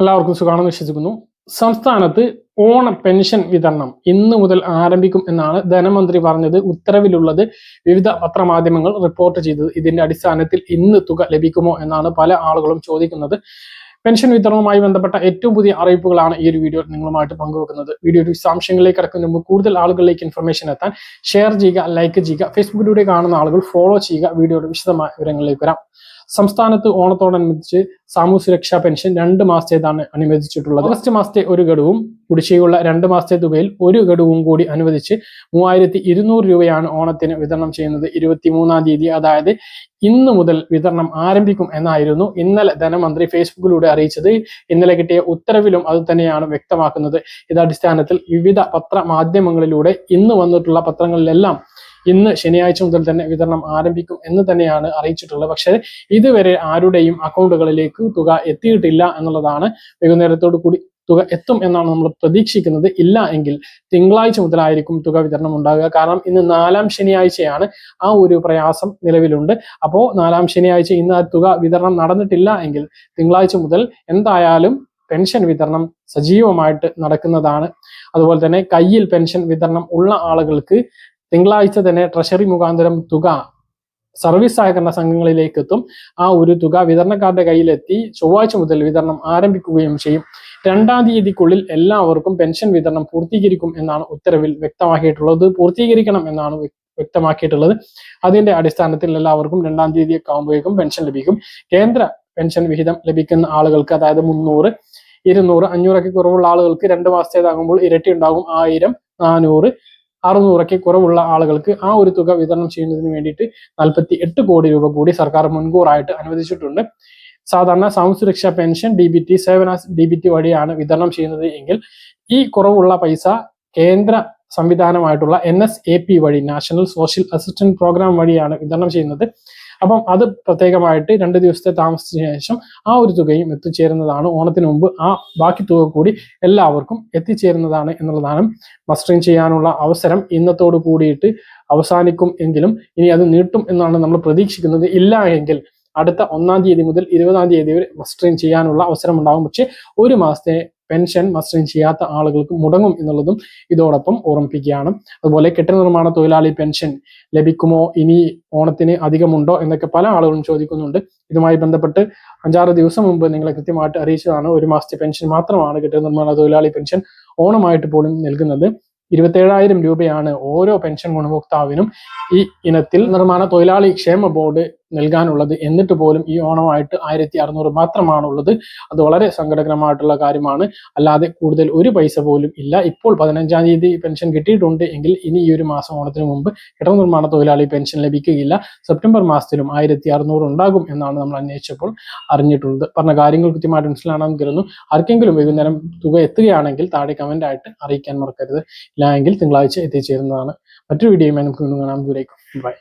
എല്ലാവർക്കും സുഖമാണെന്ന് വിശ്വസിക്കുന്നു. സംസ്ഥാനത്ത് ഓണ പെൻഷൻ വിതരണം ഇന്ന് മുതൽ ആരംഭിക്കും എന്നാണ് ധനമന്ത്രി പറഞ്ഞത്. ഉത്തരവിലുള്ളത് വിവിധ പത്രമാധ്യമങ്ങൾ റിപ്പോർട്ട് ചെയ്തത്. ഇതിന്റെ അടിസ്ഥാനത്തിൽ ഇന്ന് തുക ലഭിക്കുമോ എന്നാണ് പല ആളുകളും ചോദിക്കുന്നത്. പെൻഷൻ വിതരണവുമായി ബന്ധപ്പെട്ട ഏറ്റവും പുതിയ അറിയിപ്പുകളാണ് ഈ ഒരു വീഡിയോ നിങ്ങളുമായിട്ട് പങ്കുവെക്കുന്നത്. വീഡിയോ വിശദാംശങ്ങളിലേക്ക് കിടക്കുന്ന മുമ്പ് കൂടുതൽ ആളുകളിലേക്ക് ഇൻഫർമേഷൻ എത്താൻ ഷെയർ ചെയ്യുക ലൈക്ക് ചെയ്യുക ഫേസ്ബുക്കിലൂടെ കാണുന്ന ആളുകൾ ഫോളോ ചെയ്യുക. വീഡിയോയുടെ വിശദമായ വിവരങ്ങളിലേക്ക് വരാം. സംസ്ഥാനത്ത് ഓണത്തോടനുബന്ധിച്ച് സാമൂഹ്യ സുരക്ഷാ പെൻഷൻ രണ്ട് മാസത്തേതാണ് അനുവദിച്ചിട്ടുള്ളത്. ഓഗസ്റ്റ് മാസത്തെ ഒരു ഗഡുവും കുടിശ്ശികയുള്ള രണ്ട് മാസത്തെ തുകയിൽ ഒരു ഗഡുവും കൂടി അനുവദിച്ച് മൂവായിരത്തി ഇരുന്നൂറ് രൂപയാണ് ഓണത്തിന് വിതരണം ചെയ്യുന്നത് ഇരുപത്തി മൂന്നാം തീയതി. അതായത് ഇന്ന് മുതൽ വിതരണം ആരംഭിക്കും എന്നായിരുന്നു ഇന്നലെ ധനമന്ത്രി ഫേസ്ബുക്കിലൂടെ അറിയിച്ചത്. ഇന്നലെ കിട്ടിയ ഉത്തരവിലും അത് തന്നെയാണ് വ്യക്തമാക്കുന്നത്. ഇതടിസ്ഥാനത്തിൽ വിവിധ പത്ര മാധ്യമങ്ങളിലൂടെ ഇന്ന് വന്നിട്ടുള്ള പത്രങ്ങളിലെല്ലാം ഇന്ന് ശനിയാഴ്ച മുതൽ തന്നെ വിതരണം ആരംഭിക്കും എന്ന് തന്നെയാണ് അറിയിച്ചിട്ടുള്ളത്. പക്ഷേ ഇതുവരെ ആരുടെയും അക്കൗണ്ടുകളിലേക്ക് തുക എത്തിയിട്ടില്ല എന്നുള്ളതാണ് വൈകുന്നേരത്തോടു കൂടി തുക എത്തും എന്നാണ് നമ്മൾ പ്രതീക്ഷിക്കുന്നത്. ഇല്ല എങ്കിൽ തിങ്കളാഴ്ച മുതലായിരിക്കും തുക വിതരണം ഉണ്ടാകുക. കാരണം ഇന്ന് നാലാം ശനിയാഴ്ചയാണ് ആ ഒരു പ്രയാസം നിലവിലുണ്ട്. അപ്പോൾ നാലാം ശനിയാഴ്ച ഇന്ന് ആ തുക വിതരണം നടന്നിട്ടില്ല എങ്കിൽ തിങ്കളാഴ്ച മുതൽ എന്തായാലും പെൻഷൻ വിതരണം സജീവമായിട്ട് നടക്കുന്നതാണ്. അതുപോലെ തന്നെ കയ്യിൽ പെൻഷൻ വിതരണം ഉള്ള ആളുകൾക്ക് തിങ്കളാഴ്ച തന്നെ ട്രഷറി മുഖാന്തരം തുക സർവീസ് സഹകരണ സംഘങ്ങളിലേക്ക് എത്തും ആ ഒരു തുക വിതരണക്കാരുടെ കയ്യിലെത്തി ചൊവ്വാഴ്ച മുതൽ വിതരണം ആരംഭിക്കുകയും ചെയ്യും. രണ്ടാം തീയതിക്കുള്ളിൽ എല്ലാവർക്കും പെൻഷൻ വിതരണം പൂർത്തീകരിക്കും എന്നാണ് ഉത്തരവിൽ വ്യക്തമാക്കിയിട്ടുള്ളത്. പൂർത്തീകരിക്കണം എന്നാണ് വ്യ- വ്യക്തമാക്കിയിട്ടുള്ളത്. അതിന്റെ അടിസ്ഥാനത്തിൽ എല്ലാവർക്കും രണ്ടാം തീയതി ഒക്കെ ആകുമ്പോഴേക്കും പെൻഷൻ ലഭിക്കും. കേന്ദ്ര പെൻഷൻ വിഹിതം ലഭിക്കുന്ന ആളുകൾക്ക് അതായത് മുന്നൂറ് ഇരുന്നൂറ് അഞ്ഞൂറൊക്കെ കുറവുള്ള ആളുകൾക്ക് രണ്ട് മാസത്തേതാകുമ്പോൾ ഇരട്ടി ഉണ്ടാകും. ആയിരം നാനൂറ് അറുന്നൂറൊക്കെ കുറവുള്ള ആളുകൾക്ക് ആ ഒരു തുക വിതരണം ചെയ്യുന്നതിന് വേണ്ടിയിട്ട് നാൽപ്പത്തി എട്ട് കോടി രൂപ കൂടി സർക്കാർ മുൻകൂറായിട്ട് അനുവദിച്ചിട്ടുണ്ട്. സാധാരണ സാമൂഹ്യ സുരക്ഷാ പെൻഷൻ ഡി ബി ടി സേവന ഡി ബി ടി വഴിയാണ് വിതരണം ചെയ്യുന്നത് എങ്കിൽ ഈ കുറവുള്ള പൈസ കേന്ദ്ര സംവിധാനമായിട്ടുള്ള എൻ എസ് എ പി വഴി നാഷണൽ സോഷ്യൽ അസിസ്റ്റന്റ് പ്രോഗ്രാം വഴിയാണ് വിതരണം ചെയ്യുന്നത്. അപ്പം അത് പ്രത്യേകമായിട്ട് രണ്ട് ദിവസത്തെ താമസത്തിന് ശേഷം ആ ഒരു തുകയും എത്തിച്ചേരുന്നതാണ്. ഓണത്തിന് മുമ്പ് ആ ബാക്കി തുക കൂടി എല്ലാവർക്കും എത്തിച്ചേരുന്നതാണ് എന്നുള്ളതാണ് മസ്റ്ററിങ് ചെയ്യാനുള്ള അവസരം. ഇന്നത്തോട് കൂടിയിട്ട് അവസാനിക്കും എങ്കിലും ഇനി അത് നീട്ടും എന്നാണ് നമ്മൾ പ്രതീക്ഷിക്കുന്നത്. ഇല്ല എങ്കിൽ അടുത്ത ഒന്നാം തീയതി മുതൽ ഇരുപതാം തീയതി വരെ മസ്റ്ററിങ് ചെയ്യാനുള്ള അവസരം ഉണ്ടാകും പക്ഷേ ഒരു മാസത്തെ പെൻഷൻ മസ്റ്ററിൻ ചെയ്യാത്ത ആളുകൾക്ക് മുടങ്ങും എന്നുള്ളതും ഇതോടൊപ്പം ഓർമ്മിപ്പിക്കുകയാണ്. അതുപോലെ കെട്ടിട നിർമ്മാണ തൊഴിലാളി പെൻഷൻ ലഭിക്കുമോ? ഇനി ഓണത്തിന് അധികമുണ്ടോ? എന്നൊക്കെ പല ആളുകളും ചോദിക്കുന്നുണ്ട്. ഇതുമായി ബന്ധപ്പെട്ട് അഞ്ചാറ് ദിവസം മുമ്പ് നിങ്ങളെ കൃത്യമായിട്ട് അറിയിച്ചതാണ്. ഒരു മാസത്തെ പെൻഷൻ മാത്രമാണ് കെട്ടിട നിർമ്മാണ തൊഴിലാളി പെൻഷൻ ഓണമായിട്ട് പോലും നൽകുന്നത്. ഇരുപത്തേഴായിരം രൂപയാണ് ഓരോ പെൻഷൻ ഗുണഭോക്താവിനും ഈ ഇനത്തിൽ നിർമ്മാണ തൊഴിലാളി ക്ഷേമ ബോർഡ് നൽകാനുള്ളത് എന്നിട്ട് പോലും ഈ ഓണമായിട്ട് ആയിരത്തി അറുന്നൂറ് മാത്രമാണുള്ളത്. അത് വളരെ സങ്കടകരമായിട്ടുള്ള കാര്യമാണ്. അല്ലാതെ കൂടുതൽ ഒരു പൈസ പോലും ഇല്ല. ഇപ്പോൾ പതിനഞ്ചാം തീയതി പെൻഷൻ കിട്ടിയിട്ടുണ്ട് എങ്കിൽ ഇനി ഈ ഒരു മാസം ഓണത്തിന് മുമ്പ് കെട്ടിട നിർമ്മാണ തൊഴിലാളി പെൻഷൻ ലഭിക്കുകയില്ല. സെപ്റ്റംബർ മാസത്തിലും ആയിരത്തി അറുന്നൂറ് ഉണ്ടാകും എന്നാണ് നമ്മൾ അന്വേഷിച്ചപ്പോൾ അറിഞ്ഞിട്ടുള്ളത്. പറഞ്ഞ കാര്യങ്ങൾ കൃത്യമായിട്ട് മനസ്സിലാണെന്ന് കരുതുന്നു. ആർക്കെങ്കിലും വൈകുന്നേരം തുക എത്തുകയാണെങ്കിൽ താഴെ കമന്റ് ആയിട്ട് അറിയിക്കാൻ മറക്കരുത്. ഇല്ലായെങ്കിൽ തിങ്കളാഴ്ച എത്തിച്ചേരുന്നതാണ്. മറ്റൊരു വീഡിയോയുമായി നമുക്ക് കാണാം. ദൂരേക്കും ബൈ